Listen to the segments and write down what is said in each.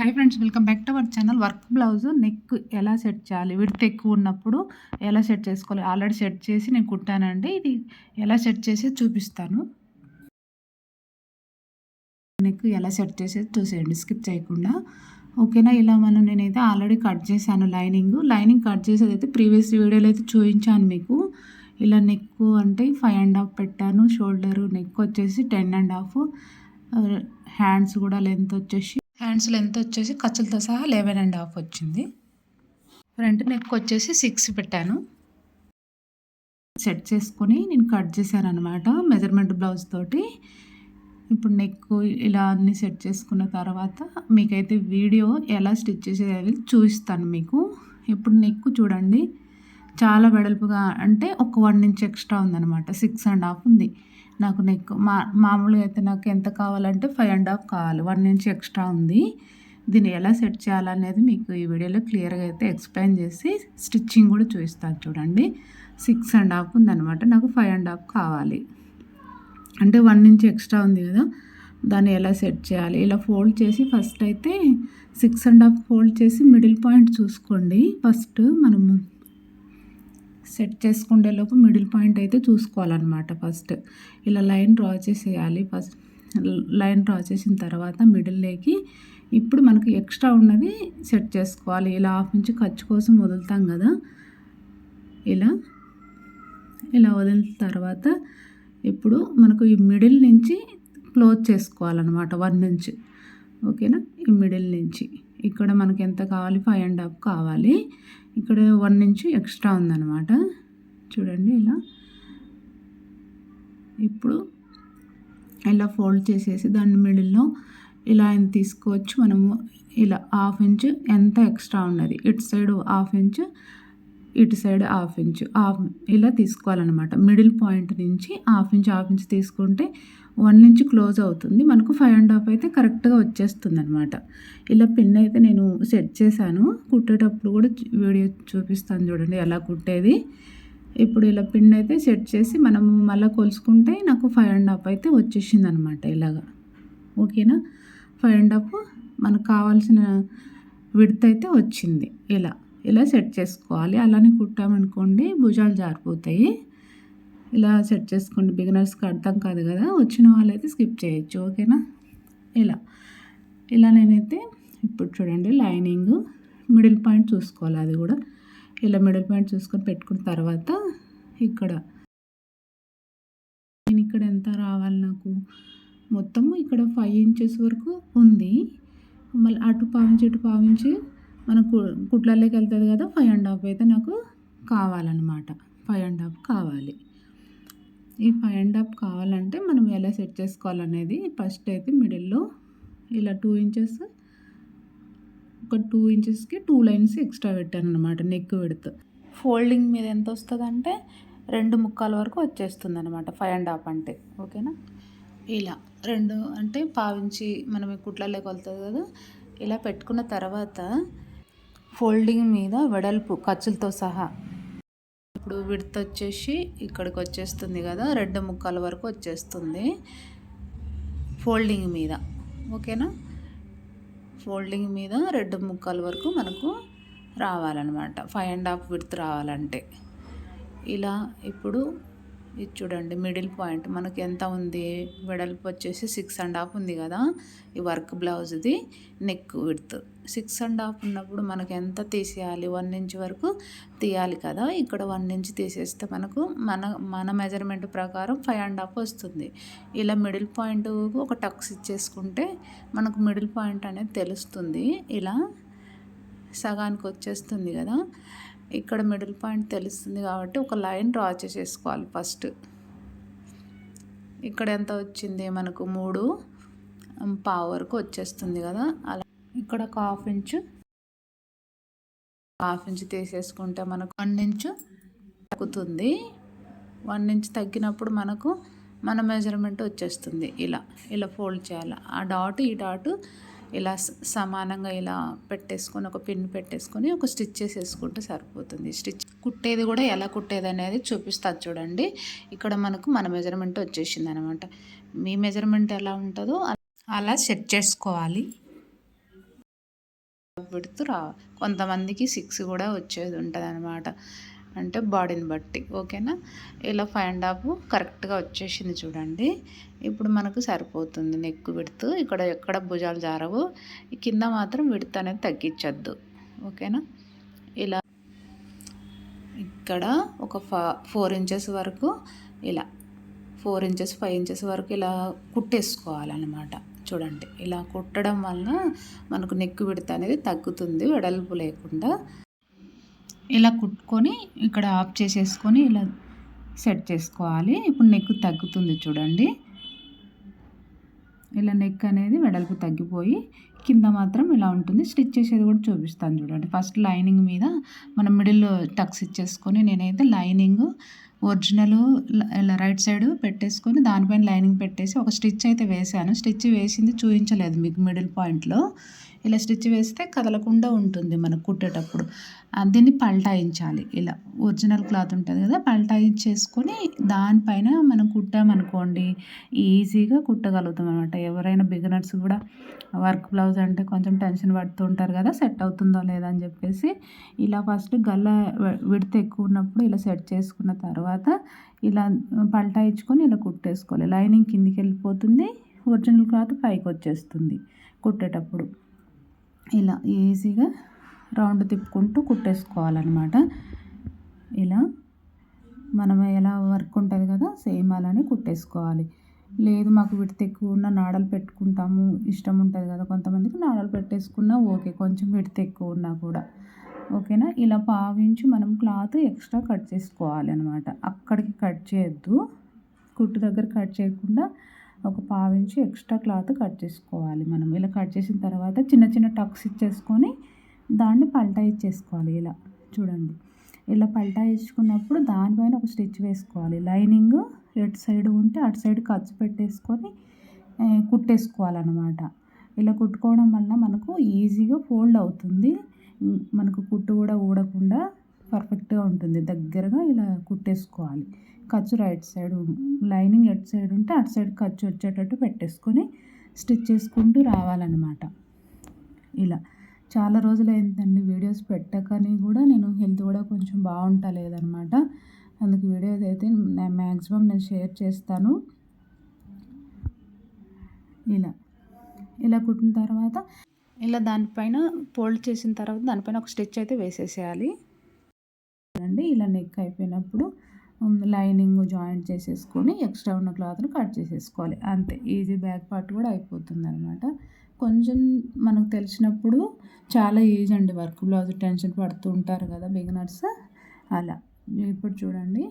Hi friends welcome back to our channel work blouse neck ఎలా set చేయాలి? విడత ఎక్కువ ఉన్నప్పుడు ఎలా సెట్ చేసుకోవాలి? ఆల్రెడీ సెట్ చేసి నేను కుట్టానండి. ఇది ఎలా సెట్ చేసి చూపిస్తాను. నెక్ ఎలా సెట్ చేసేది చూసేయండి. స్కిప్ చేయకుండా. ఓకేనా ఇలా మనం నేనైతే ఆల్రెడీ కట్ చేశాను లైనింగ్ లైనింగ్ కట్ చేసేది అయితే ప్రీవియస్ వీడియోలో అయితే చూపించాను మీకు. ఇలా నెక్ అంటే ఫైవ్ అండ్ హాఫ్ పెట్టాను. షోల్డర్ నెక్ వచ్చేసి టెన్ అండ్ హాఫ్ హ్యాండ్స్ కూడా లెంత్ వచ్చేసి హ్యాండ్స్ లెంత్ వచ్చేసి ఖర్చులతో సహా లెవెన్ అండ్ హాఫ్ వచ్చింది. ఫ్రంట్ నెక్ వచ్చేసి సిక్స్ పెట్టాను. సెట్ చేసుకొని నేను కట్ చేశాను అనమాట మెజర్మెంట్ బ్లౌజ్ తోటి. ఇప్పుడు నెక్ ఇలా అన్ని సెట్ చేసుకున్న తర్వాత మీకైతే వీడియో ఎలా స్టిచ్ చేసేది చూపిస్తాను మీకు. ఇప్పుడు నెక్ చూడండి. చాలా వెడల్పుగా అంటే ఒక వన్ ఇంచ్ ఎక్స్ట్రా ఉందన్నమాట. సిక్స్ అండ్ హాఫ్ ఉంది. నాకు నెక్ మా మామూలుగా అయితే నాకు ఎంత కావాలంటే ఫైవ్ అండ్ హాఫ్ కావాలి. వన్ ఇంచ్ ఎక్స్ట్రా ఉంది. దీన్ని ఎలా సెట్ చేయాలనేది మీకు ఈ వీడియోలో క్లియర్గా అయితే ఎక్స్ప్లెయిన్ చేసి స్టిచ్చింగ్ కూడా చూపిస్తాను చూడండి. సిక్స్ అండ్ హాఫ్ ఉందనమాట నాకు ఫైవ్ అండ్ హాఫ్ కావాలి. అంటే వన్ ఇంచ్ ఎక్స్ట్రా ఉంది కదా. దాన్ని ఎలా సెట్ చేయాలి? ఇలా ఫోల్డ్ చేసి ఫస్ట్ అయితే సిక్స్ అండ్ హాఫ్ ఫోల్డ్ చేసి మిడిల్ పాయింట్ చూసుకోండి. ఫస్ట్ మనము సెట్ చేసుకునే లోపు మిడిల్ పాయింట్ అయితే చూసుకోవాలన్నమాట ఫస్ట్. ఇలా లైన్ డ్రా చేసేయాలి ఫస్ట్. లైన్ డ్రా చేసిన తర్వాత మిడిల్లోకి ఇప్పుడు మనకు ఎక్స్ట్రా ఉన్నది సెట్ చేసుకోవాలి. ఇలా హాఫ్ ఇంచ్ ఖర్చు కోసం వదులుతాం కదా. ఇలా ఇలా వదిలిన తర్వాత ఇప్పుడు మనకు ఈ మిడిల్ నుంచి క్లోజ్ చేసుకోవాలన్నమాట వన్ నుంచి ఓకేనా? ఈ మిడిల్ నుంచి. ఇక్కడ మనకి ఎంత కావాలి? ఫైవ్ అండ్ హాఫ్ కావాలి. ఇక్కడ వన్ ఇంచ్ ఎక్స్ట్రా ఉందన్నమాట. చూడండి ఇలా. ఇప్పుడు ఇలా ఫోల్డ్ చేసేసి దాని మిడిల్లో ఇలా ఆయన తీసుకోవచ్చు మనము. ఇలా హాఫ్ ఇంచ్ ఎంత ఎక్స్ట్రా ఉన్నది. ఇటు సైడ్ హాఫ్ ఇంచ్ ఇటు సైడ్ హాఫ్ ఇంచ్ హాఫ్ ఇలా తీసుకోవాలన్నమాట. మిడిల్ పాయింట్ నుంచి హాఫ్ ఇంచ్ హాఫ్ ఇంచ్ తీసుకుంటే వన్ ఇంచ్ క్లోజ్ అవుతుంది. మనకు ఫైవ్ అండ్ హాఫ్ అయితే కరెక్ట్గా వచ్చేస్తుంది అనమాట ఇలా పిన్ అయితే నేను సెట్ చేశాను. కుట్టేటప్పుడు కూడా వీడియో చూపిస్తాను చూడండి ఎలా కుట్టేది. ఇప్పుడు ఇలా పిన్ అయితే సెట్ చేసి మనం మళ్ళీ కొలుసుకుంటే నాకు ఫైవ్ అండ్ హాఫ్ అయితే వచ్చేసింది అనమాట ఇలాగా. ఓకేనా? ఫైవ్ అండ్ హాఫ్ మనకు కావాల్సిన విడత అయితే వచ్చింది. ఇలా. ఇలా సెట్ చేసుకోవాలి. అలానే కుట్టామనుకోండి భుజాలు జారిపోతాయి. ఇలా సెట్ చేసుకోండి. బిగినర్స్కి అర్థం కాదు కదా వచ్చిన వాళ్ళైతే స్కిప్ చేయొచ్చు. ఓకేనా? ఇలా. ఇలా నేనైతే ఇప్పుడు చూడండి లైనింగ్ మిడిల్ పాయింట్ చూసుకోవాలి అది కూడా. ఇలా మిడిల్ పాయింట్ చూసుకొని పెట్టుకున్న తర్వాత ఇక్కడ నేను ఇక్కడ ఎంత రావాలి నాకు? మొత్తం ఇక్కడ ఫైవ్ ఇంచెస్ వరకు ఉంది. మళ్ళీ అటు పావించి ఇటు పావించి మనకు కుట్లలోకి వెళ్తుంది కదా ఫైవ్ అండ్ హాఫ్ అయితే నాకు కావాలన్నమాట. ఫైవ్ అండ్ హాఫ్ కావాలి. ఈ ఫైవ్ అండ్ హాఫ్ కావాలంటే మనం ఎలా సెట్ చేసుకోవాలనేది ఫస్ట్ అయితే మిడిల్లో ఇలా టూ ఇంచెస్ ఒక టూ ఇంచెస్కి టూ లైన్స్ ఎక్స్ట్రా పెట్టాను అనమాట నెక్ పెడుతూ ఫోల్డింగ్ మీద ఎంత వస్తుంది అంటే రెండు ముక్కాల వరకు వచ్చేస్తుంది అనమాట ఫైవ్ అండ్ హాఫ్ అంటే ఓకేనా ఇలా రెండు అంటే పావించి మనం కుట్లలోకి వెళ్తుంది కదా ఇలా పెట్టుకున్న తర్వాత ఫోల్డింగ్ మీద వెడల్పు ఖర్చులతో సహా. ఇప్పుడు విడత వచ్చేసి ఇక్కడికి వచ్చేస్తుంది కదా రెండు ముక్కల వరకు వచ్చేస్తుంది ఫోల్డింగ్ మీద. ఓకేనా? ఫోల్డింగ్ మీద రెండు ముక్కల వరకు మనకు రావాలన్నమాట. ఫైవ్ అండ్ హాఫ్ విడత రావాలంటే. ఇలా ఇప్పుడు ఇది చూడండి మిడిల్ పాయింట్ మనకి ఎంత ఉంది? వెడల్పు వచ్చేసి సిక్స్ అండ్ హాఫ్ ఉంది కదా? ఈ work బ్లౌజ్ది neck width six and half ఉన్నప్పుడు మనకి ఎంత తీసేయాలి? వన్ ఇంచ్ వరకు తీయాలి కదా? ఇక్కడ వన్ ఇంచ్ తీసేస్తే మనకు మన మన మెజర్మెంట్ ప్రకారం ఫైవ్ అండ్ హాఫ్ వస్తుంది. ఇలా మిడిల్ పాయింట్ ఒక టక్స్ ఇచ్చేసుకుంటే మనకు మిడిల్ పాయింట్ అనేది తెలుస్తుంది. ఇలా సగానికి వచ్చేస్తుంది కదా? ఇక్కడ మిడిల్ పాయింట్ తెలుస్తుంది కాబట్టి ఒక లైన్ డ్రా చేసేసుకోవాలి ఫస్ట్ ఇక్కడ ఎంత వచ్చింది? మనకు మూడు పావు వరకు వచ్చేస్తుంది కదా? అలా ఇక్కడ ఒక హాఫ్ ఇంచు హాఫ్ ఇంచ్ తీసేసుకుంటే మనకు వన్ ఇంచు తగ్గుతుంది. వన్ ఇంచ్ తగ్గినప్పుడు మనకు మన మెజర్మెంట్ వచ్చేస్తుంది. ఇలా ఇలా ఫోల్డ్ చేయాలి. ఆ డాట్ ఈ డాట్ ఇలా సమానంగా ఇలా పెట్టేసుకొని ఒక పిన్ పెట్టేసుకొని ఒక స్టిచ్ చేసేసుకుంటే సరిపోతుంది. స్టిచ్ కుట్టేది కూడా ఎలా కుట్టేది అనేది చూపిస్తుంది చూడండి. ఇక్కడ మనకు మన మెజర్మెంట్ వచ్చేసింది అనమాట మీ మెజర్మెంట్ ఎలా ఉంటుందో అలా సెట్ చేసుకోవాలి. పెడుతూ రా కొంతమందికి సిక్స్ కూడా వచ్చేది ఉంటుంది అనమాట అంటే బాడీని బట్టి ఓకేనా? ఇలా ఫైవ్ అండ్ హాఫ్ కరెక్ట్గా వచ్చేసింది చూడండి. ఇప్పుడు మనకు సరిపోతుంది నెక్ విడుతూ. ఇక్కడ ఎక్కడ భుజాలు జారవు. కింద మాత్రం విడుతు అనేది తగ్గించద్దు ఓకేనా? ఇలా ఇక్కడ ఒక ఫోర్ ఇంచెస్ వరకు ఇలా ఫోర్ ఇంచెస్ ఫైవ్ ఇంచెస్ వరకు ఇలా కుట్టేసుకోవాలన్నమాట. చూడండి ఇలా కుట్టడం వలన మనకు నెక్కు విడత అనేది తగ్గుతుంది వెడల్పు లేకుండా. ఇలా కుట్టుకొని ఇక్కడ ఆఫ్ చేసేసుకొని ఇలా సెట్ చేసుకోవాలి. ఇప్పుడు నెక్ తగ్గుతుంది చూడండి. ఇలా నెక్ అనేది వెడల్పు తగ్గిపోయి కింద మాత్రం ఇలా ఉంటుంది. స్టిచ్ చేసేది కూడా చూపిస్తాను చూడండి. ఫస్ట్ లైనింగ్ మీద మనం మిడిల్ టక్స్ ఇచ్చేసుకొని నేనైతే లైనింగ్ ఒరిజినల్ ఇలా రైట్ సైడ్ పెట్టేసుకొని దానిపైన లైనింగ్ పెట్టేసి ఒక స్టిచ్ అయితే వేసాను స్టిచ్ వేసింది చూపించలేదు మీకు మిడిల్ పాయింట్లో. ఇలా స్టిచ్ వేస్తే కదలకుండా ఉంటుంది మనకు కుట్టేటప్పుడు. దీన్ని పల్టాయించాలి. ఇలా ఒరిజినల్ క్లాత్ ఉంటుంది కదా పల్టాయించేసుకొని దానిపైన మనం కుట్టామనుకోండి ఈజీగా కుట్టగలుగుతాం అనమాట ఎవరైనా బిగినర్స్ కూడా వర్క్ బ్లౌజ్ అంటే కొంచెం టెన్షన్ పడుతూ ఉంటారు కదా సెట్ అవుతుందో లేదా అని చెప్పేసి ఇలా ఫస్ట్ గల్ల విడత ఎక్కువ ఉన్నప్పుడు ఇలా సెట్ చేసుకున్న తర్వాత తర్వాత ఇలా పల్టాయించుకొని ఇలా కుట్టేసుకోవాలి. లైనింగ్ కిందికి వెళ్ళిపోతుంది ఒరిజినల్ క్లాత్ పైకి వచ్చేస్తుంది కుట్టేటప్పుడు. ఇలా ఈజీగా రౌండ్ తిప్పుకుంటూ కుట్టేసుకోవాలన్నమాట. ఇలా మనం ఎలా వర్క్ ఉంటుంది కదా సేమ్ అలానే కుట్టేసుకోవాలి. లేదు మాకు విడత ఎక్కువ ఉన్న నాడలు పెట్టుకుంటాము ఇష్టం ఉంటుంది కదా కొంతమందికి నాడలు పెట్టేసుకున్నా ఓకే కొంచెం విడత ఎక్కువ ఉన్నా కూడా. ఓకేనా? ఇలా పావించి మనం క్లాత్ ఎక్స్ట్రా కట్ చేసుకోవాలి అనమాట అక్కడికి కట్ చేయొద్దు. కుట్టు దగ్గర కట్ చేయకుండా ఒక పావించి ఎక్స్ట్రా క్లాత్ కట్ చేసుకోవాలి మనం. ఇలా కట్ చేసిన తర్వాత చిన్న చిన్న టక్స్ ఇచ్చేసుకొని దాన్ని పల్టా ఇచ్చేసుకోవాలి ఇలా. చూడండి. ఇలా పల్టా ఇచ్చుకున్నప్పుడు దానిపైన ఒక స్టిచ్ వేసుకోవాలి. లైనింగ్ ఎటు సైడ్ ఉంటే అటు సైడ్ ఖర్చు పెట్టేసుకొని కుట్టేసుకోవాలన్నమాట. ఇలా కుట్టుకోవడం వల్ల మనకు ఈజీగా ఫోల్డ్ అవుతుంది. మనకు కుట్టు కూడా ఊడకుండా పర్ఫెక్ట్గా ఉంటుంది. దగ్గరగా ఇలా కుట్టేసుకోవాలి. ఖర్చు రైట్ సైడ్ లైనింగ్ ఎటు సైడ్ ఉంటే అటు సైడ్ ఖర్చు వచ్చేటట్టు పెట్టేసుకొని స్టిచ్ చేసుకుంటూ రావాలన్నమాట. ఇలా. చాలా రోజులు అయిందండి వీడియోస్ పెట్టకని కూడా నేను హెల్త్ కూడా కొంచెం బాగుంటా అందుకు వీడియోస్ అయితే మ్యాక్సిమం నేను షేర్ చేస్తాను. ఇలా. ఇలా కుట్టిన తర్వాత ఇలా దానిపైన ఫోల్డ్ చేసిన తర్వాత దానిపైన ఒక స్టిచ్ అయితే వేసేసేయాలి. అండి ఇలా నెక్ అయిపోయినప్పుడు లైనింగ్ జాయింట్ చేసేసుకొని ఎక్స్ట్రా ఉన్న క్లాత్ని కట్ చేసేసుకోవాలి. అంతే ఈజీ బ్యాక్ పార్ట్ కూడా అయిపోతుంది అనమాట కొంచెం మనకు తెలిసినప్పుడు చాలా ఈజీ అండి వర్క్. బ్లౌజ్ టెన్షన్ పడుతూ ఉంటారు కదా బిగినర్స్. అలా ఇప్పుడు చూడండి.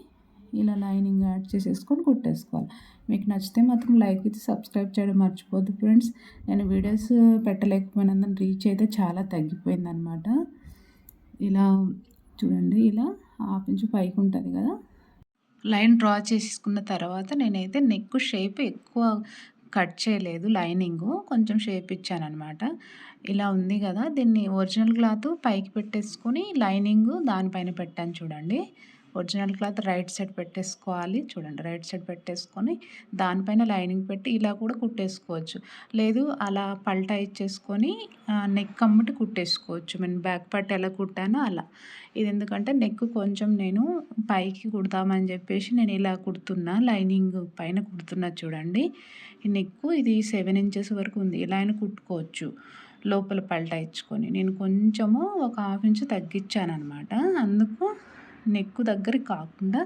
ఇలా లైనింగ్ యాడ్ చేసేసుకొని కుట్టేసుకోవాలి. మీకు నచ్చితే మాత్రం లైక్ ఇచ్చి సబ్స్క్రైబ్ చేయడం మర్చిపోద్దు ఫ్రెండ్స్. నేను వీడియోస్ పెట్టలేకపోయినందుకు రీచ్ అయితే చాలా తగ్గిపోయిందనమాట ఇలా చూడండి ఇలా హాఫ్ ఇంచు పైకి ఉంటుంది కదా. లైన్ డ్రా చేసుకున్న తర్వాత నేనైతే నెక్ షేప్ ఎక్కువ కట్ చేయలేదు లైనింగు. కొంచెం షేప్ ఇచ్చానమాట ఇలా ఉంది కదా దీన్ని ఒరిజినల్ క్లాత్ పైకి పెట్టేసుకొని లైనింగ్ దానిపైన పెట్టాను చూడండి. ఒరిజినల్ క్లాత్ రైట్ సైడ్ పెట్టేసుకోవాలి. చూడండి రైట్ సైడ్ పెట్టేసుకొని దానిపైన లైనింగ్ పెట్టి ఇలా కూడా కుట్టేసుకోవచ్చు. లేదు అలా పల్టా ఇచ్చేసుకొని నెక్ అమ్మటి కుట్టేసుకోవచ్చు. నేను బ్యాక్ పార్ట్ ఎలా కుట్టానో అలా. ఇది ఎందుకంటే నెక్ కొంచెం నేను పైకి కుడతామని చెప్పేసి నేను ఇలా కుడుతున్నా. లైనింగ్ పైన కుడుతున్నా చూడండి. ఈ నెక్ ఇది సెవెన్ ఇంచెస్ వరకు ఉంది. ఇలా అయినా కుట్టుకోవచ్చు. లోపల పల్టా ఇచ్చుకొని. నేను కొంచెము ఒక హాఫ్ ఇంచ్ తగ్గించాను అనమాట అందుకు నెక్ దగ్గర కాకుండా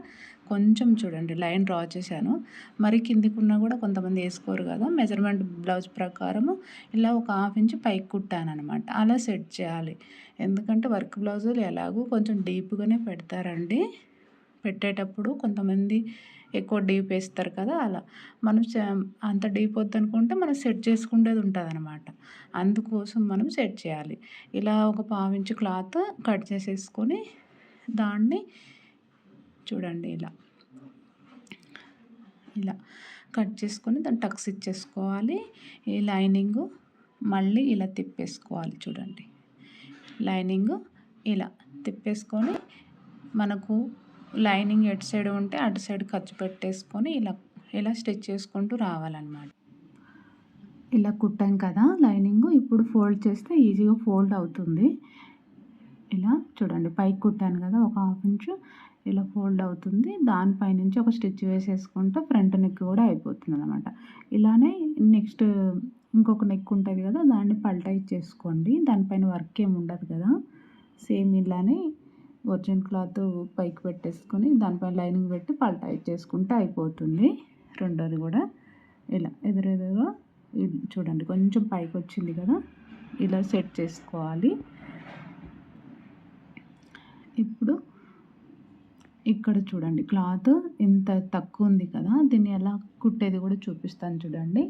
కొంచెం చూడండి లైన్ డ్రా చేశాను. మరి కిందికున్నా కూడా కొంతమంది వేసుకోరు కదా మెజర్మెంట్ బ్లౌజ్ ప్రకారము ఇలా ఒక హాఫ్ ఇంచ్ పైకి కుట్టాను అనమాట అలా సెట్ చేయాలి. ఎందుకంటే వర్క్ బ్లౌజులు ఎలాగో కొంచెం డీప్గానే పెడతారండి. పెట్టేటప్పుడు కొంతమంది ఎక్కువ డీప్ వేస్తారు కదా అలా. మనం అంత డీప్ వద్దనుకుంటే మనం సెట్ చేసుకునేది ఉంటుంది అనమాట అందుకోసం మనం సెట్ చేయాలి. ఇలా ఒక పావించి క్లాత్ కట్ చేసేసుకొని దాన్ని చూడండి ఇలా. ఇలా కట్ చేసుకొని దాన్ని టక్స్ ఇచ్చేసుకోవాలి. ఈ లైనింగ్ మళ్ళీ ఇలా తిప్పేసుకోవాలి చూడండి. లైనింగ్ ఇలా తిప్పేసుకొని మనకు లైనింగ్ ఎటు సైడ్ ఉంటే అటు సైడ్ ఖర్చు పెట్టేసుకొని ఇలా ఇలా స్టిచ్ చేసుకుంటూ రావాలన్నమాట. ఇలా కుట్టాం కదా లైనింగ్ ఇప్పుడు ఫోల్డ్ చేస్తే ఈజీగా ఫోల్డ్ అవుతుంది. ఇలా చూడండి పైకి కుట్టాను కదా ఒక హాఫ్ ఇంచు ఇలా ఫోల్డ్ అవుతుంది. దానిపైనుంచి ఒక స్టిచ్ వేసేసుకుంటే ఫ్రంట్ నెక్ కూడా అయిపోతుంది అనమాట ఇలానే నెక్స్ట్ ఇంకొక నెక్ ఉంటుంది కదా దాన్ని పల్టా ఇచ్చేసుకోండి. దానిపైన వర్క్ ఏమి ఉండదు కదా. సేమ్ ఇలానే ఒరిజినల్ క్లాత్ పైకి పెట్టేసుకొని దానిపైన లైనింగ్ పెట్టి పల్టా ఇచ్చేసుకుంటే అయిపోతుంది. రెండోది కూడా ఇలా ఎదురెదురుగా చూడండి కొంచెం పైకి వచ్చింది కదా ఇలా సెట్ చేసుకోవాలి. ఇప్పుడు ఇక్కడ చూడండి. క్లాత్ ఇంత తక్కువ ఉంది కదా దీన్ని ఎలా కుట్టేది కూడా చూపిస్తాను చూడండి.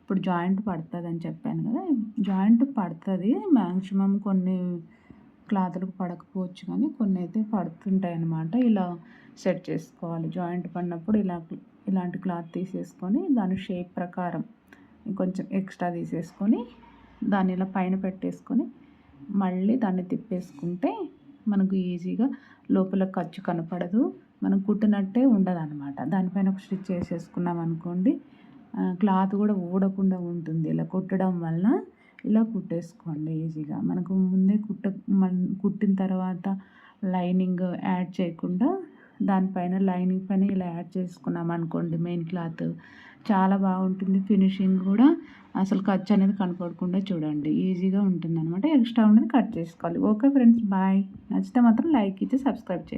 ఇప్పుడు జాయింట్ పడుతుంది అని చెప్పాను కదా జాయింట్ పడుతుంది. మ్యాక్సిమం కొన్ని క్లాత్లకు పడకపోవచ్చు కానీ కొన్ని అయితే పడుతుంటాయి అన్నమాట. ఇలా సెట్ చేసుకోవాలి. జాయింట్ పడినప్పుడు ఇలా ఇలాంటి క్లాత్ తీసేసుకొని దాని షేప్ ప్రకారం కొంచెం ఎక్స్ట్రా తీసేసుకొని దాన్ని ఇలా పైన పెట్టేసుకొని మళ్ళీ దాన్ని తిప్పేసుకుంటే మనకు ఈజీగా లోపల ఖర్చు కనపడదు. మనం కుట్టినట్టే ఉండదు అనమాట దానిపైన ఒక స్టిచ్ వేసేసుకున్నాం అనుకోండి క్లాత్ కూడా ఊడకుండా ఉంటుంది. ఇలా కుట్టడం వలన ఇలా కుట్టేసుకోండి ఈజీగా. మనకు ముందే కుట్ట మన కుట్టిన తర్వాత లైనింగ్ యాడ్ చేయకుండా దానిపైన లైనింగ్ పైన ఇలా యాడ్ చేసుకున్నాం అనుకోండి మెయిన్ క్లాత్ చాలా బాగుంటుంది ఫినిషింగ్ కూడా. అసలు ఖర్చు అనేది కనపడకుండా చూడండి. ఈజీగా ఉంటుంది అనమాట ఎక్స్ట్రా ఉన్నది కట్ చేసుకోవాలి. Okay friends bye. నచ్చితే మాత్రం లైక్ ఇచ్చి సబ్స్క్రైబ్ చేయండి.